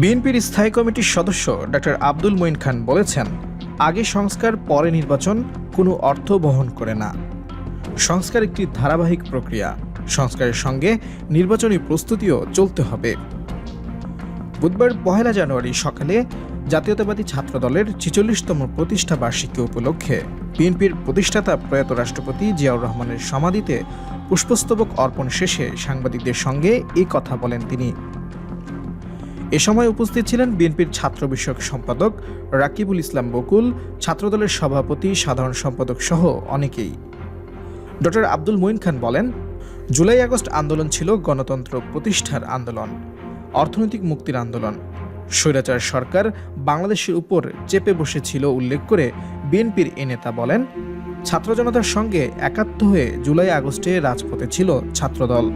বিএনপির স্থায়ী কমিটির সদস্য ডক্টর আব্দুল মঈন খান বলেছেন, আগে সংস্কার, পরে নির্বাচন, কোনো অর্থ বহন করে না। সংস্কার একটি ধারাবাহিক প্রক্রিয়া। সংস্কারের সঙ্গে নির্বাচনী প্রস্তুতিও চলতে হবে। বুধবার পহেলা জানুয়ারি সকালে জাতীয়তাবাদী ছাত্রদলের ছেচল্লিশতম প্রতিষ্ঠা বার্ষিকী উপলক্ষে বিএনপির প্রতিষ্ঠাতা প্রয়াত রাষ্ট্রপতি জিয়াউর রহমানের সমাধিতে পুষ্পস্তবক অর্পণ শেষে সাংবাদিকদের সঙ্গে এই কথা বলেন তিনি। এ সময় উপস্থিত ছিলেন বিএনপির ছাত্র বিষয়ক সম্পাদক রাকিবুল ইসলাম বকুল, ছাত্রদলের সভাপতি, সাধারণ সম্পাদক সহ অনেকেই। ডক্টর আব্দুল মঈন খান বলেন, জুলাই আগস্ট আন্দোলন ছিল গণতন্ত্র প্রতিষ্ঠার আন্দোলন, অর্থনৈতিক মুক্তির আন্দোলন। স্বৈরাচার সরকার বাংলাদেশের উপর চেপে বসেছিল উল্লেখ করে বিএনপির এ নেতা বলেন, ছাত্র জনতার সঙ্গে একাত্ম হয়ে জুলাই আগস্টে রাজপথে ছিল ছাত্রদল।